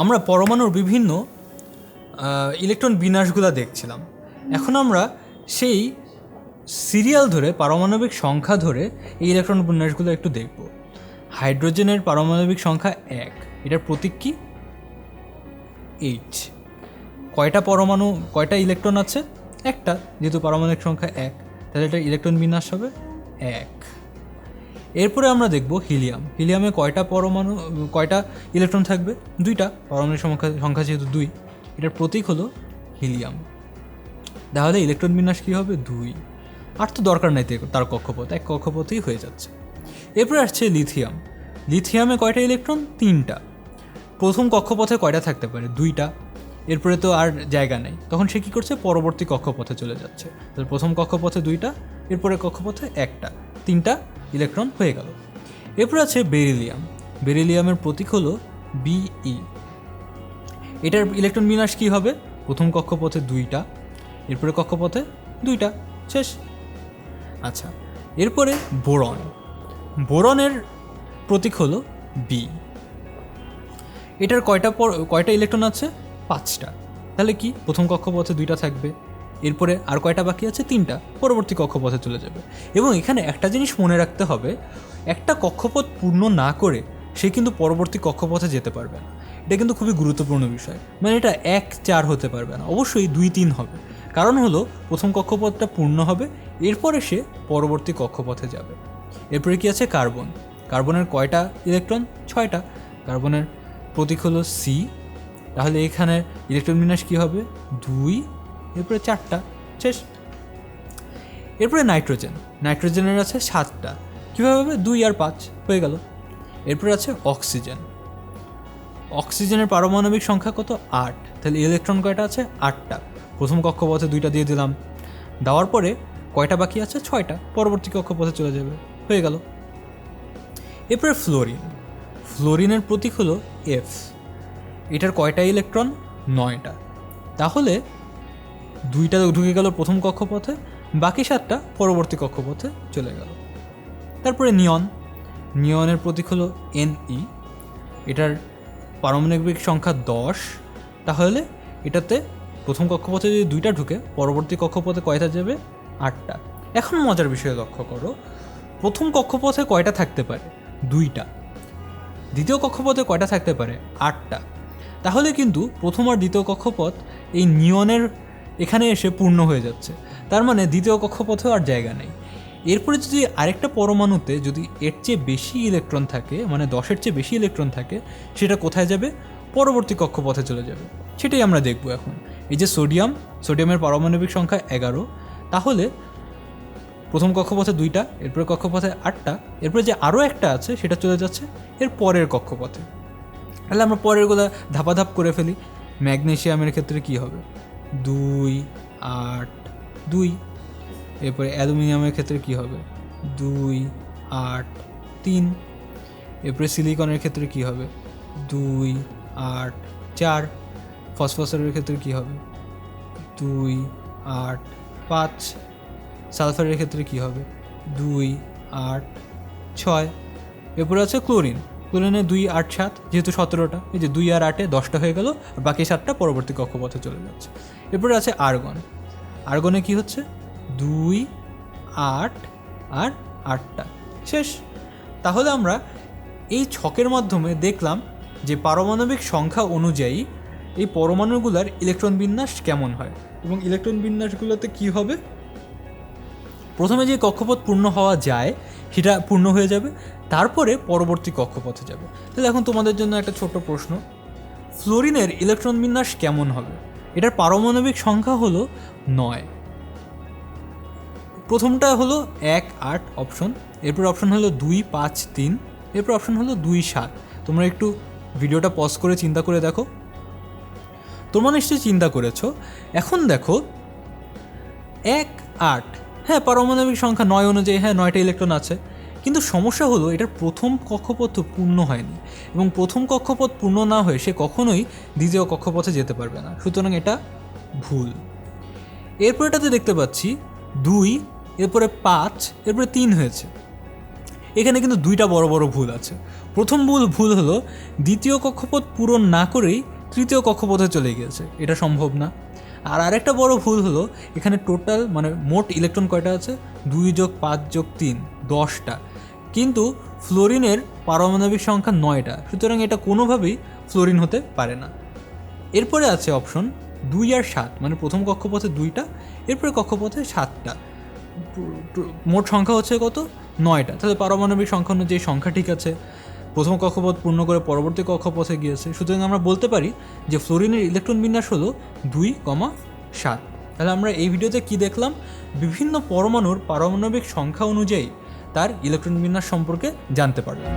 আমরা পরমাণুর বিভিন্ন ইলেকট্রন বিন্যাসগুলো দেখছিলাম। এখন আমরা সেই সিরিয়াল ধরে পারমাণবিক সংখ্যা ধরে এই ইলেকট্রন বিন্যাসগুলো একটু দেখব। হাইড্রোজেনের পারমাণবিক সংখ্যা এক, এটার প্রতীক কি? এইচ কয়টা পরমাণু, কয়টা ইলেকট্রন আছে? একটা, যেহেতু পারমাণবিক সংখ্যা এক, তাহলে এটা ইলেকট্রন বিন্যাস হবে এক। এরপরে আমরা দেখব হিলিয়াম। হিলিয়ামে কয়টা পরমাণু, কয়টা ইলেকট্রন থাকবে? দুইটা পারমাণবিক সংখ্যা সংখ্যা যেহেতু দুই, এটার প্রতীক হলো হিলিয়াম। তাহলে ইলেকট্রন বিন্যাস কী হবে? দুই। আর তো দরকার নাই তার কক্ষপথ, এক কক্ষপথেই হয়ে যাচ্ছে। এরপরে আসছে লিথিয়াম। লিথিয়ামে কয়টা ইলেকট্রন? তিনটা। প্রথম কক্ষপথে কয়টা থাকতে পারে? দুইটা। এরপরে তো আর জায়গা নেই। তখন সে কী করছে? পরবর্তী কক্ষপথে চলে যাচ্ছে। তাহলে প্রথম কক্ষপথে দুইটা এরপরে কক্ষপথে একটা। তিনটা ইলেকট্রন হয়ে গেল। এরপরে আছে বেরিলিয়াম। বেরিলিয়ামের প্রতীক হলো বিই এটার ইলেকট্রন বিন্যাস কী হবে? প্রথম কক্ষপথে দুইটা এরপরে কক্ষপথে দুইটা। শেষ। আচ্ছা এরপরে বোরন। বোরনের প্রতীক হলো বি। এটার কয়টা কয়টা ইলেকট্রন আছে? পাঁচটা। তাহলে কি? প্রথম কক্ষপথে দুইটা থাকবে। এরপরে আর কয়টা বাকি আছে? তিনটা। পরবর্তী কক্ষপথে চলে যাবে। এবং এখানে একটা জিনিস মনে রাখতে হবে, একটা কক্ষপথ পূর্ণ না করে সে কিন্তু পরবর্তী কক্ষপথে যেতে পারবে না। এটা কিন্তু খুবই গুরুত্বপূর্ণ বিষয়। মানে এটা এক চার হতে পারবে না। অবশ্যই দুই তিন হবে। কারণ হলো, প্রথম কক্ষপথটা পূর্ণ হবে, এরপরে সে পরবর্তী কক্ষপথে যাবে। এরপরে কি আছে? কার্বন। কার্বনের কয়টা ইলেকট্রন? ছয়টা। কার্বনের প্রতীক হলো সি তাহলে এখানে ইলেকট্রন বিন্যাস কী হবে? দুই এরপরে চারটা, শেষ। এরপরে নাইট্রোজেন, নাইট্রোজেনের আছে সাতটা। কীভাবে হবে? দুই আর পাঁচ, হয়ে গেল। এরপরে আছে অক্সিজেন। অক্সিজেনের পারমাণবিক সংখ্যা কত? আট। তাহলে ইলেকট্রন কয়টা আছে? আটটা। প্রথম কক্ষপথে দুইটা দিয়ে দিলাম। দেওয়ার পরে কয়টা বাকি আছে? ছয়টা। পরবর্তী কক্ষপথে চলে যাবে। হয়ে গেল। এরপরে ফ্লোরিন। ফ্লোরিনের প্রতীক হলো এফ এটার কয়টা ইলেকট্রন? নয়টা। তাহলে দুইটা ঢুকে গেল প্রথম কক্ষপথে, বাকি সাতটা পরবর্তী কক্ষপথে চলে গেল। তারপরে নিয়ন। নিয়নের প্রতীক হলো এনই এটার পারমাণবিক সংখ্যা দশ। তাহলে এটাতে প্রথম কক্ষপথে যদি দুইটা ঢুকে, পরবর্তী কক্ষপথে কয়টা যাবে? আটটা। এখন মজার বিষয়ে লক্ষ্য করো, প্রথম কক্ষপথে কয়টা থাকতে পারে? দুইটা। দ্বিতীয় কক্ষপথে কয়টা থাকতে পারে? আটটা। তাহলে কিন্তু প্রথম আর দ্বিতীয় কক্ষপথ এই নিয়নের এখানে এসে পূর্ণ হয়ে যাচ্ছে। তার মানে দ্বিতীয় কক্ষপথেও আর জায়গা নেই। এরপরে যদি আরেকটা পরমাণুতে যদি এর চেয়ে বেশি ইলেকট্রন থাকে মানে দশের চেয়ে বেশি ইলেকট্রন থাকে, সেটা কোথায় যাবে? পরবর্তী কক্ষপথে চলে যাবে। সেটাই আমরা দেখব এখন। এই যে সোডিয়াম, সোডিয়ামের পারমাণবিক সংখ্যা এগারো। তাহলে প্রথম কক্ষপথে দুইটা, এরপরে কক্ষপথে আটটা, এরপরে যে আরও একটা আছে, সেটা চলে যাচ্ছে এর পরের কক্ষপথে। তাহলে আমরা পরেরগুলো ধাপাধাপ করে ফেলি। ম্যাগনেশিয়ামের ক্ষেত্রে কি হবে? দুই, আট, দুই। এরপরে অ্যালুমিনিয়ামের ক্ষেত্রে কি হবে? দুই, আট, তিন। এরপরে সিলিকনের ক্ষেত্রে কি হবে? দুই, আট, চার। ফসফরাসের ক্ষেত্রে কি হবে? দুই, আট, পাঁচ। সালফারের ক্ষেত্রে কি হবে? দুই, আট, ছয়। এরপরে আছে ক্লোরিন। ক্লোরিনে দুই আট সাত, যেহেতু সতেরোটা, এই যে দুই আর আটে দশটা হয়ে গেল, আর বাকি সাতটা পরবর্তী কক্ষপথে চলে যাচ্ছে। এরপরে আছে আর্গন। আর্গনে কি হচ্ছে? দুই, আট আর আটটা। শেষ। তাহলে আমরা এই ছকের মাধ্যমে দেখলাম যে পারমাণবিক সংখ্যা অনুযায়ী এই পরমাণুগুলার ইলেকট্রন বিন্যাস কেমন হয় এবং ইলেকট্রন বিন্যাসগুলোতে কি হবে? প্রথমে যে কক্ষপথ পূর্ণ হওয়া যায়, সেটা পূর্ণ হয়ে যাবে, তারপরে পরবর্তী কক্ষপথে যাবে। তাহলে এখন তোমাদের জন্য একটা ছোট প্রশ্ন। ফ্লোরিনের ইলেকট্রন বিন্যাস কেমন হবে? এটার পারমাণবিক সংখ্যা হলো নয়। প্রথমটা হলো এক, আট, অপশন। এরপর অপশন হলো দুই, পাঁচ, তিন। এরপর অপশন হলো দুই, সাত। তোমরা একটু ভিডিওটা পজ করে চিন্তা করে দেখো। তোমরা নিশ্চয়ই চিন্তা করেছ। এখন দেখো, এক, আট হ্যাঁ পারমাণবিক সংখ্যা নয় অনুযায়ী হ্যাঁ নয়টা ইলেকট্রন আছে। কিন্তু সমস্যা হলো, এটার প্রথম কক্ষপথ পূর্ণ হয়নি। এবং প্রথম কক্ষপথ পূর্ণ না হয়ে সে কখনোই দ্বিতীয় কক্ষপথে যেতে পারবে না। সুতরাং এটা ভুল। এরপর এটাতে দেখতে পাচ্ছি, দুই, এরপরে পাঁচ, এরপরে তিন হয়েছে। এখানে কিন্তু দুইটা বড় বড় ভুল আছে। প্রথম ভুল ভুল হলো, দ্বিতীয় কক্ষপথ পূরণ না করেই তৃতীয় কক্ষপথে চলে গিয়েছে। এটা সম্ভব না। আর আরেকটা বড় ভুল হলো, এখানে টোটাল মানে মোট ইলেকট্রন কয়টা আছে? দুই যোগ পাঁচ যোগ তিন, দশটা। কিন্তু ফ্লোরিনের পারমাণবিক সংখ্যা নয়টা, সুতরাং এটা কোনোভাবেই ফ্লোরিন হতে পারে না। এরপরে আছে অপশন দুই আর সাত মানে প্রথম কক্ষপথে দুইটা, এরপরে কক্ষপথে সাতটা। মোট সংখ্যা হচ্ছে কত? নয়টা। তাহলে পারমাণবিক সংখ্যা অনুযায়ী সংখ্যা ঠিক আছে। প্রথম কক্ষপথ পূর্ণ করে পরবর্তী কক্ষপথে গিয়েছে। সুতরাং আমরা বলতে পারি যে ফ্লোরিনের ইলেকট্রন বিন্যাস হলো দুই কমা সাত। তাহলে আমরা এই ভিডিওতে কি দেখলাম? বিভিন্ন পরমাণুর পারমাণবিক সংখ্যা অনুযায়ী তার ইলেকট্রন বিন্যাস সম্পর্কে জানতে পারলাম।